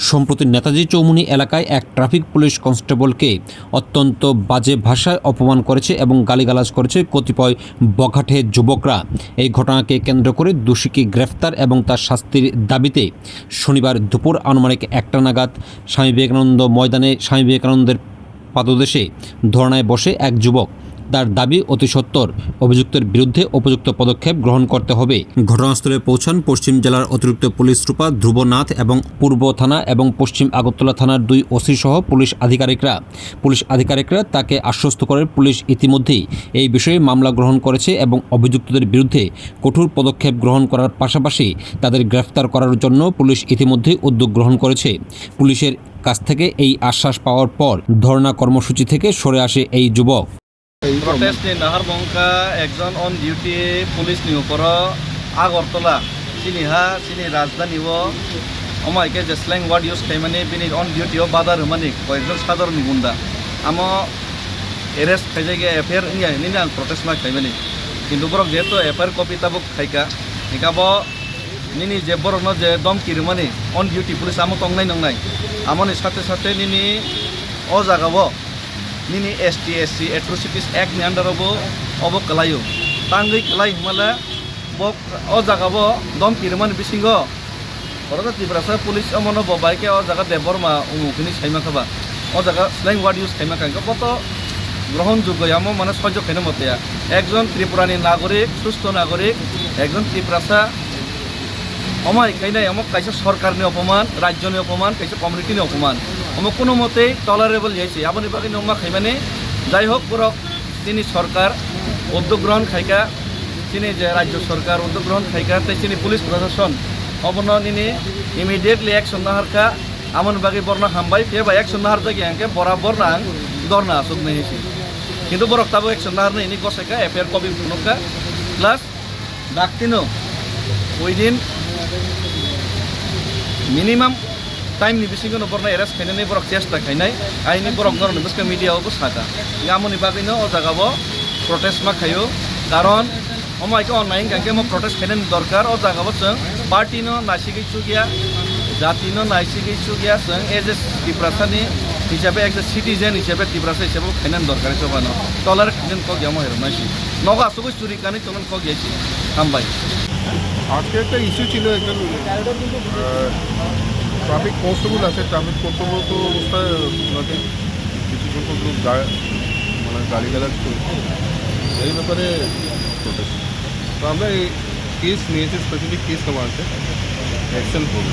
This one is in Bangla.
সম্প্রতি নেতাজি চৌমুনি এলাকায় এক ট্রাফিক পুলিশ কনস্টেবলকে অত্যন্ত বাজে ভাষায় অপমান করেছে এবং গালিগালাজ করেছে কতিপয় বখাটে যুবকরা। এই ঘটনাকে কেন্দ্র করে দোষীকে গ্রেফতার এবং তার শাস্তির দাবিতে শনিবার দুপুর আনুমানিক একটা নাগাদ স্বামী বিবেকানন্দ ময়দানে স্বামী বিবেকানন্দের পাদদেশে ধর্নায় বসে এক যুবক তার দাবি অতি সত্বর অভিযুক্তের বিরুদ্ধে উপযুক্ত পদক্ষেপ গ্রহণ করতে হবে। ঘটনাস্থলে পৌঁছান পশ্চিম জেলার অতিরিক্ত পুলিশ সুপার ধ্রুবনাথ এবং পূর্ব থানা এবং পশ্চিম আগরতলা থানার দুই ওসি সহ পুলিশ আধিকারিকরা। পুলিশ আধিকারিকরা তাকে আশ্বস্ত করে পুলিশ ইতিমধ্যেই এই বিষয়ে মামলা গ্রহণ করেছে এবং অভিযুক্তদের বিরুদ্ধে কঠোর পদক্ষেপ গ্রহণ করার পাশাপাশি তাদের গ্রেফতার করার জন্য পুলিশ ইতিমধ্যেই উদ্যোগ গ্রহণ করেছে। পুলিশের কাছ থেকে এই আশ্বাস পাওয়ার পর ধর্ণা কর্মসূচি থেকে সরে আসে এই যুবক। প্ৰটেষ্ট নাহাৰ বংকা একজন অন ডিউটি পুলিচ নিয়োগ কৰ আগৰতলা চিনিহা চিনি ৰাজধানী অমাইকে যে স্লেং ওয়ার্ড ইউজ খাইমানে বিনি অন ডিউটি ও বাদার মানে কয়েকজন সাধারণ গুন্ডা আম এরেস্ট খাইজাইগে এফআইআর নিনি আং প্রটেষ্ট মা খাইমানি কিন্তু বরক যেহেতু এফআইআর কপি তাবুক খাইকা নিকাব নিনি যে বরক যে দম কিরমানি অন ডিউটি পুলিশ আমো তংনাই নংনাই আমনি সাথে সাথে নিনি ও জাগাব nini ST SC atrocities act ni under obo obo kalayo tangai kalai humala bo o jaga bo dom kirman bisingo orada tibrasa police amono bo bike o jaga de borma umukini saima khaba o jaga slang word use saima kanka কত গ্রহণযোগ্য এমন মানে সহ্য কেন মতে একজন ত্রিপুরানি নাগরিক সুস্থ নাগরিক একজন ত্রিপুরাসা খাইনাই অমুক কাইছে সরকারনি অপমান, রাজ্যনি অপমান, কাইছে কমিউনিটিনি অপমান। অমুক কোনো মতেই টলারেবল যাইছে। আপনি বাকি নমা খাইমানে যাই হোক বরক তিনি সরকার উদ্যোগ গ্রহণ খাইকা, তিনি যে রাজ্য সরকার উদ্যোগ গ্রহণ খাইকা তাই তিনি পুলিশ প্রশাসন অবন নিনি ইমিডিয়েটলি অ্যাকশন নাহারকা আমন বাকি বর্ণা হামবাই ফে বা অ্যাকশন নাহার জায়গায় আঙ্কে বরাবর না দরনা আসুক নেহি কিন্তু বরক তাবো অ্যাকশন নাহার নেই গসাইকা এফআইআর কপি ফুনুকা প্লাস ডাকতিনো ওই দিন minimum time eras khainani borok chesta khainai aini borok nor no biska media obo saka ngamoni bagino o jaga bo protest ma khayo karon omai ke online ganke mo protest khainani dorkar o jaga bo chung party no nasigei chugia জাতি no nasigei chugia chung as a tiprasani হিসাবে একটা সিটিজেন হিসাবে তিব্রাসা হিসাবে খাইনান দরকার সবানো টলার খাইনান কক ইয়ামো হেরো নাইছি নগা আসুক চুরি কানি তখন কক গেছি হামবাই আজকে একটা ইস্যু ছিল একজন ট্রাফিক কনস্টেবল আছে ট্রাফিক কনস্টেবল তো অবস্থায়, ওনাকে কিছু সংখ্যক লোক মানে গাড়ি গালাজ করছে। এই ব্যাপারে প্রোটেস্ট তো আমরা এই কেস নিয়েছি স্পেসিফিক কেস নেওয়া আছে অ্যাকশন হবে